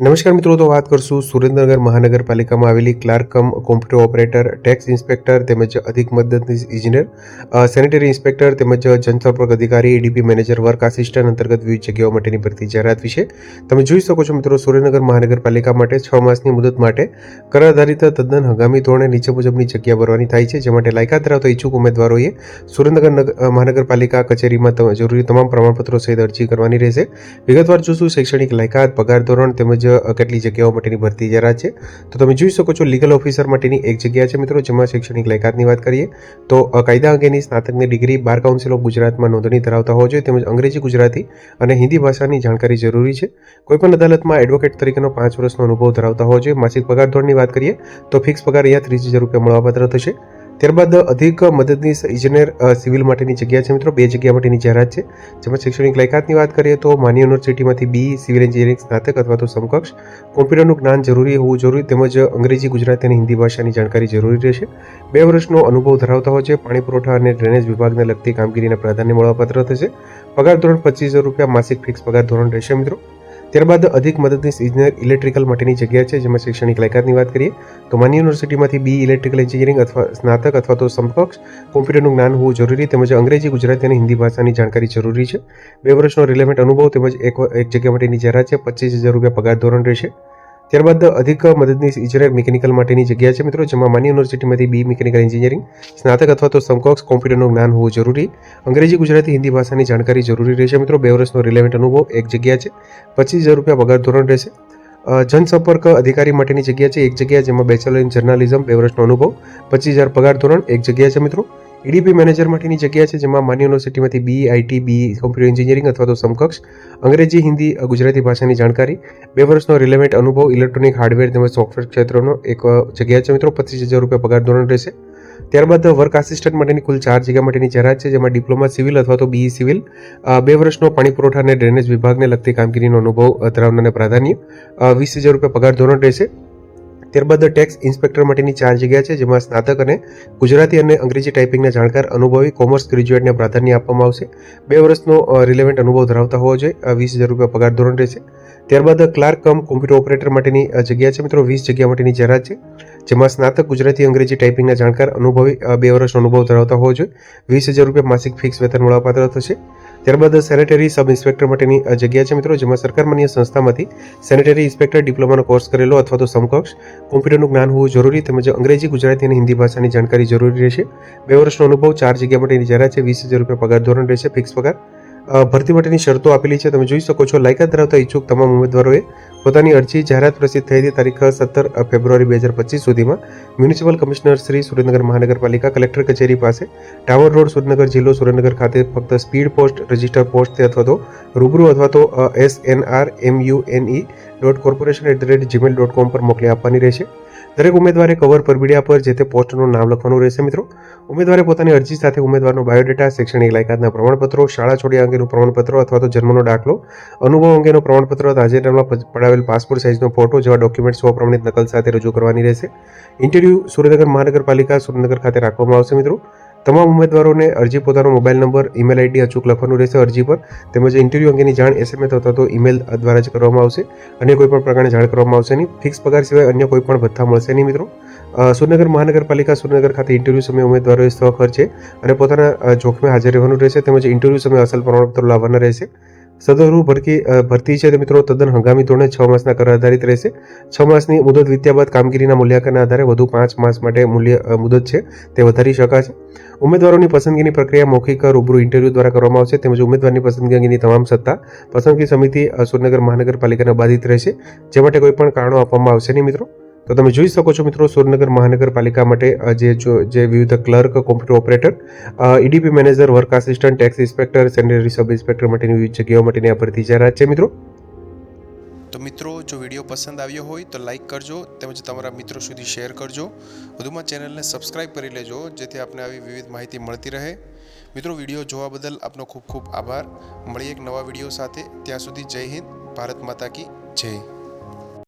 નમસ્કાર મિત્રો, તો વાત કરશું સુરેન્દ્રનગર મહાનગરપાલિકામાં આવેલી clerk cum computer operator, tax inspector તેમજ અધિક મદદનીશ ઇજનેર સેનેટરી ઇન્સ્પેક્ટર તેમજ જનસંપર્ક અધિકારી એડીપી મેનેજર, વર્ક આસિસ્ટન્ટ અંતર્ગત વિવિધ જગ્યાઓ માટેની ભરતી જાહેરાત વિશે તમે જોઈ શકો છો મિત્રો, સુરેન્દ્રનગર મહાનગરપાલિકા માટે છ માસની મુદત માટે કર આધારિત તદ્દન હંગામી ધોરણે નીચે મુજબની જગ્યા ભરવાની થાય છે, જે માટે લાયકાત ધરાવતા ઈચ્છુક ઉમેદવારોએ સુરેન્દ્રનગર મહાનગરપાલિકા કચેરીમાં જરૂરી તમામ પ્રમાણપત્રો સહિત અરજી કરવાની રહેશે. વિગતવાર જોશું શૈક્ષણિક લાયકાત, પગાર ધોરણ તેમજ કેટલી જગ્યાઓ માટેની ભરતી જરા છે. તો તમે જોઈ શકો છો લીગલ ઓફિસર માટેની એક જગ્યા છે મિત્રો, જેમાં શૈક્ષણિક લાયકાતની વાત કરીએ, તો કાયદા અંગેની સ્નાતકની ડિગ્રી બાર કાઉન્સિલ ઓફ ગુજરાતમાં નોંધણી ધરાવતા હોવા જોઈએ, તેમજ અંગ્રેજી, ગુજરાતી અને હિન્દી ભાષાની જાણકારી જરૂરી છે. કોઈપણ અદાલતમાં એડવોકેટ તરીકેનો પાંચ વર્ષનો અનુભવ ધરાવતા હોવો જોઈએ. માસિક પગાર ધોરણની વાત કરીએ, તો ફિક્સ પગાર અહીંયા ત્રીસ હજાર રૂપિયા મળવાપાત્ર થશે. ત્યારબાદ અધિક મદદનીશ ઇજનેર સિવિલ માટેની જગ્યા છે મિત્રો. બે જગ્યા માટેની જાહેરાત છે. જેમાં શૈક્ષણિક લાયકાતની વાત કરીએ તો માન્ય યુનિવર્સિટીમાંથી બી, સિવિલ એન્જિનિયરિંગ સ્નાતક અથવા તો સમકક્ષ. કોમ્પ્યુટરનું જ્ઞાન જરૂરી હોવું જરૂરી તેમજ અંગ્રેજી, ગુજરાતી અને હિન્દી ભાષાની જાણકારી જરૂરી રહેશે. બે વર્ષનો અનુભવ ધરાવતા હોય છે. પાણી પુરવઠા અને ડ્રેનેજ વિભાગને લગતી કામગીરીને પ્રાધાન્ય મળવાપાત્ર થશે. પગાર ધોરણ પચીસ રૂપિયા, માસિક ફિક્સ પગાર ધોરણ રહેશે મિત્રો. ત્યારબાદ અધિક મદદનીશ ઇજનેર ઇલેક્ટ્રિકલ માટેની જગ્યા છે, જેમાં શૈક્ષણિક લાયકાતની વાત કરીએ, તો માન્ય યુનિવર્સિટીમાંથી બી ઇલેક્ટ્રિકલ એન્જિનિયરિંગ અથવા સ્નાતક અથવા તો સમકક્ષ કોમ્પ્યુટરનું જ્ઞાન હોવું જરૂરી, તેમજ અંગ્રેજી, ગુજરાતી અને હિન્દી ભાષાની જાણકારી જરૂરી છે. બે વર્ષનો રિલેવન્ટ અનુભવ તેમજ એક જગ્યા માટેની જાહેરાત છે, પચીસ હજાર રૂપિયા પગાર ધોરણ રહેશે. ત્યારબાદ અધિક મદદનીશ ઇજનેર મિકેનિકલ માટેની જગ્યા છે મિત્રો, જેમાં માન્ય યુનિવર્સિટીમાંથી બી મિકેનિકલ એન્જિનિયરિંગ, સ્નાતક અથવા તો સમકક્ષ કોમ્પ્યુટરનું જ્ઞાન હોવું જરૂરી, અંગ્રેજી, ગુજરાતી, હિન્દી ભાષાની જાણકારી જરૂરી રહેશે મિત્રો. બે વર્ષનો રિલેવન્ટ અનુભવ એક જગ્યા છે, પચીસ હજાર રૂપિયા પગાર ધોરણ રહેશે. જનસંપર્ક અધિકારી માટેની જગ્યા છે એક જગ્યા, જેમાં બેચલર ઇન જર્નાલિઝમ બે વર્ષનો અનુભવ, પચીસ હજાર પગાર ધોરણ એક જગ્યા છે મિત્રો. ઈડીપી મેનેજર માટેની જગ્યા છે, જેમાં માન્ય યુનિવર્સિટીમાંથી B IT B computer engineering અથવા તો સમકક્ષ અંગ્રેજી, હિન્દી ગુજરાતી ભાષાની જાણકારી. બે વર્ષનો રિલેવન્ટ અનુભવ ઇલેક્ટ્રોનિક હાર્ડવેર તેમજ સોફ્ટવેર ક્ષેત્રનો એક જગ્યા છે મિત્રો. પચીસ હજાર રૂપિયા પગાર ધોરણ રહેશે. ત્યારબાદ વર્ક આસિસ્ટન્ટ માટેની કુલ ચાર જગ્યા માટેની જાહેરાત છે, જેમાં ડિપ્લોમા સિવિલ અથવા તો બીઈ સિવિલ બે વર્ષનો પાણી પુરવઠા અને ડ્રેનેજ વિભાગને લગતી કામગીરીનો અનુભવ ધરાવનારને પ્રાધાન્ય વીસ હજાર રૂપિયા પગાર ધોરણ રહેશે. ત્યારબાદ ટેક્સ ઇન્સ્પેક્ટર માટેની ચાર જગ્યા છે, જેમાં સ્નાતક અને ગુજરાતી અને અંગ્રેજી ટાઈપિંગના જાણકાર, અનુભવી કોમર્સ ગ્રેજ્યુએટને પ્રાધાન્ય આપવામાં આવશે. બે વર્ષનો રિલેવન્ટ અનુભવ ધરાવતા હોવો જોઈએ. વીસ હજાર રૂપિયા પગાર ધોરણ રહેશે ત્યારબાદ ક્લાર્ક કમ કોમ્પ્યુટર ઓપરેટર માટેની જગ્યા છે મિત્રો, વીસ જગ્યા માટેની જાહેરાત છે, જેમાં સ્નાતક ગુજરાતી, અંગ્રેજી ટાઈપિંગના જાણકાર અનુભવી બે વર્ષનો અનુભવ ધરાવતા હોવો જોઈએ. વીસ હજાર રૂપિયા માસિક ફિક્સ વેતન મળવાપાત્ર થશે. ત્યારબાદ સેનેટરી સબ ઇન્સ્પેક્ટર માટેની જગ્યા છે મિત્રો, જેમાં સરકાર માન્ય સંસ્થામાંથી સેનેટરી ઇન્સ્પેક્ટર ડિપ્લોમાનો કોર્સ કરેલો અથવા તો સમકક્ષ કોમ્પ્યુટરનું જ્ઞાન હોવું જરૂરી તેમજ અંગ્રેજી, ગુજરાતી અને હિન્દી ભાષાની જાણકારી જરૂરી રહેશે. બે વર્ષનો અનુભવ ચાર જગ્યા માટેની જાહેરાત છે, વીસ હજાર રૂપિયા પગાર ધોરણ રહેશે, ફિક્સ પગાર. ભરતી માટેની શરતો આપેલી છે. તમે જોઈ શકો છો, લાયકાત ધરાવતા ઈચ્છુક તમામ ઉમેદવારોએ પોતાની અરજી જાહેરાત પ્રસિદ્ધ થઈ હતી તારીખ સત્તર ફેબ્રુઆરી બે હજાર પચીસ સુધીમાં. મ્યુનિસિપલ કમિશનર શ્રી સુરેન્દ્રનગર મહાનગરપાલિકા, કલેક્ટર કચેરી પાસે ટાવર રોડ, સુરેન્દ્રનગર જિલ્લો, સુરેન્દ્રનગર ખાતે ફક્ત સ્પીડ પોસ્ટ, રજિસ્ટર પોસ્ટ અથવા તો રૂબરૂ અથવા તો S N R M U N E dot corporation at the rate Gmail dot com પર મોકલી આપવાની રહેશે. દરેક ઉમેદવારે કવર પરબીડિયા પર જે તે પોસ્ટનું નામ લખવાનું રહેશે મિત્રો. ઉમેદવારે પોતાની અરજી સાથે ઉમેદવારનો બાયોડેટા શૈક્ષણિક લાયકાતના પ્રમાણપત્રો, શાળા છોડ્યા અંગેનું પ્રમાણપત્ર અથવા તો જન્મનો દાખલો, અનુભવ અંગેનું પ્રમાણપત્ર તાજેતરમાં પડાવેલ પાસપોર્ટ સાઇઝનો ફોટો જેવા ડોક્યુમેન્ટ સ્વપ્રમાણિત નકલ સાથે રજૂ કરવાની રહેશે. ઇન્ટરવ્યૂ સુરેન્દ્રનગર મહાનગરપાલિકા સુરેન્દ્રનગર ખાતે રાખવામાં આવશે મિત્રો. તમામ ઉમેદવારોને અરજી પોતાનો મોબાઈલ નંબર ઈમેલ આઈડી અચૂક લખવાનું રહેશે અરજી પર. તેમજ ઇન્ટરવ્યૂ અંગેની જાણ એસએમએસ અથવા તો ઈમેલ દ્વારા જ કરવામાં આવશે. અન્ય કોઈ પણ પ્રકારની જાણ કરવામાં આવશે નહીં. ફિક્સ પગાર સિવાય અન્ય કોઈ પણ ભથ્થા મળશે નહીં મિત્રો. સુરનગર મહાનગરપાલિકા સુરનગર ખાતે ઇન્ટરવ્યૂ સમયે ઉમેદવારોએ છે અને પોતાના જોખમે હાજર રહેવાનું રહેશે. તેમજ ઇન્ટરવ્યૂ સમયે અસલ પ્રમાણપત્રો લાવવાના રહેશે. સદરૂ ભરતી ભરતી છે. તે મિત્રો, તદ્દન હંગામી ધોરણે છ માસના કર આધારિત રહેશે. છ માસની મુદત વીત્યા બાદ કામગીરીના મૂલ્યાંકનના આધારે વધુ પાંચ માસ માટે મૂલ્ય મુદત છે. તે વધારી શકાશે. ઉમેદવારોની પસંદગીની પ્રક્રિયા મૌખિક રૂબરૂ ઇન્ટરવ્યૂ દ્વારા કરવામાં આવશે. તેમજ ઉમેદવારની પસંદગી અંગેની તમામ સત્તા પસંદગી સમિતિ સુરનગર મહાનગરપાલિકાના બાધિત રહેશે. જે માટે કોઈ પણ કારણો આપવામાં આવશે નહીં મિત્રો. તો તમે જોઈ શકો છો મિત્રો, સુરેન્દ્રનગર મહાનગરપાલિકા માટે જે જે વિવિધ clerk, computer operator EDP manager, work assistant, tax inspector, sanitary sub inspector માટેની વિવિધ જગ્યાઓ માટેની આ ભરતી જાહેરાત છે મિત્રો. તો મિત્રો, જો વીડિયો પસંદ આવ્યો હોય તો લાઈક કરજો, તેમજ તમારા મિત્રો સુધી શેર કરજો. વધુમાં ચેનલને સબસ્ક્રાઈબ કરી લેજો, જેથી આપને આવી વિવિધ માહિતી મળતી રહે. મિત્રો, વીડિયો જોવા બદલ આપનો ખૂબ ખૂબ આભાર. મળીએ એક નવા વીડિયો સાથે. ત્યાં સુધી જય હિન્દ, ભારત માતા કી જય.